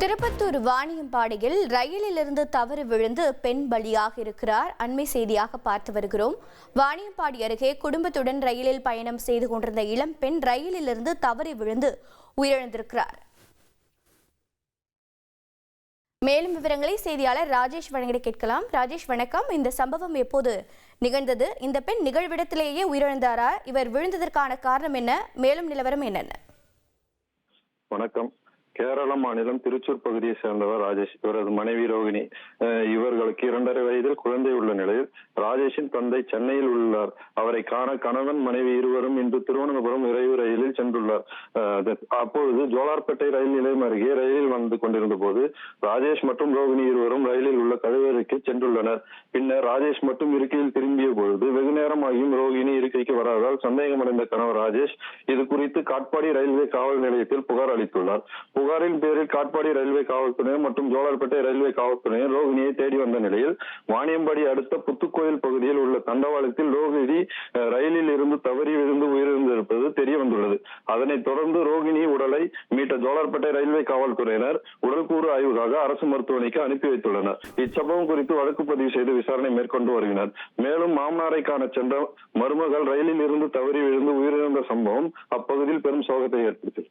திருப்பத்தூர் வாணியம்பாடியில் ரயிலிலிருந்து தவறு விழுந்து பெண் பலியாக இருக்கிறார். அண்மை செய்தியாக பார்த்து வருகிறோம். வாணியம்பாடி அருகே குடும்பத்துடன் ரயிலில் பயணம் செய்து கொண்டிருந்த இளம் பெண் ரயிலிலிருந்து தவறி விழுந்து உயிரிழந்திருக்கிறார். மேலும் விவரங்களை செய்தியாளர் ராஜேஷ் வழங்கிட கேட்கலாம். ராஜேஷ் வணக்கம். இந்த சம்பவம் எப்போது நிகழ்ந்தது? இந்த பெண் நிகழ்விடத்திலேயே உயிரிழந்தாரா? இவர் விழுந்ததற்கான காரணம் என்ன? மேலும் நிலவரம் என்னென்ன? வணக்கம். கேரள மாநிலம் திருச்சூர் பகுதியை சேர்ந்தவர் ராஜேஷ். இவரது மனைவி ரோகிணி. இவர்களுக்கு இரண்டரை வயதில் குழந்தை உள்ள நிலையில் ராஜேஷின் தந்தை சென்னையில் உள்ளார். அவரை காண கணவன் மனைவி இருவரும் இன்று திருவனந்தபுரம் விரைவு ரயிலில் சென்றுள்ளார். அப்பொழுது ஜோலார்பேட்டை ரயில் நிலையம் அருகே ரயிலில் வந்து கொண்டிருந்த போது ராஜேஷ் மற்றும் ரோகிணி இருவரும் ரயிலில் உள்ள கழிவறைக்கு சென்றுள்ளனர். பின்னர் ராஜேஷ் மட்டும் இருக்கையில் திரும்பிய பொழுது வெகு நேரமாகியும் ரோகிணி இருக்கைக்கு வராததால் சந்தேகமடைந்த கணவர் ராஜேஷ் இது குறித்து காட்பாடி ரயில்வே காவல் நிலையத்தில் புகார் அளித்துள்ளார். புகாரின் பேரில் காட்பாடி ரயில்வே காவல்துறையினர் மற்றும் ஜோலார்பேட்டை ரயில்வே காவல்துறையினர் ரோகிணியை தேடி வந்த நிலையில் வாணியம்பாடி அடுத்த புத்துக்கோயில் பகுதியில் உள்ள தண்டவாளத்தில் ரோகிணி ரயிலில் இருந்து தவறி விழுந்து உயிரிழந்திருப்பது தெரிய வந்துள்ளது. அதனைத் தொடர்ந்து ரோகிணி உடலை மீட்ட ஜோலார்பேட்டை ரயில்வே காவல்துறையினர் உடல்கூறு ஆய்வுக்காக அரசு மருத்துவமனைக்கு அனுப்பி வைத்துள்ளனர். இச்சம்பவம் குறித்து வழக்கு பதிவு செய்து விசாரணை மேற்கொண்டு வருகினர் மேலும் மாமனாரை காண சென்ற மருமகள் ரயிலில் இருந்து தவறி விழுந்து உயிரிழந்த சம்பவம் அப்பகுதியில் பெரும் சோகத்தை ஏற்படுத்தியது.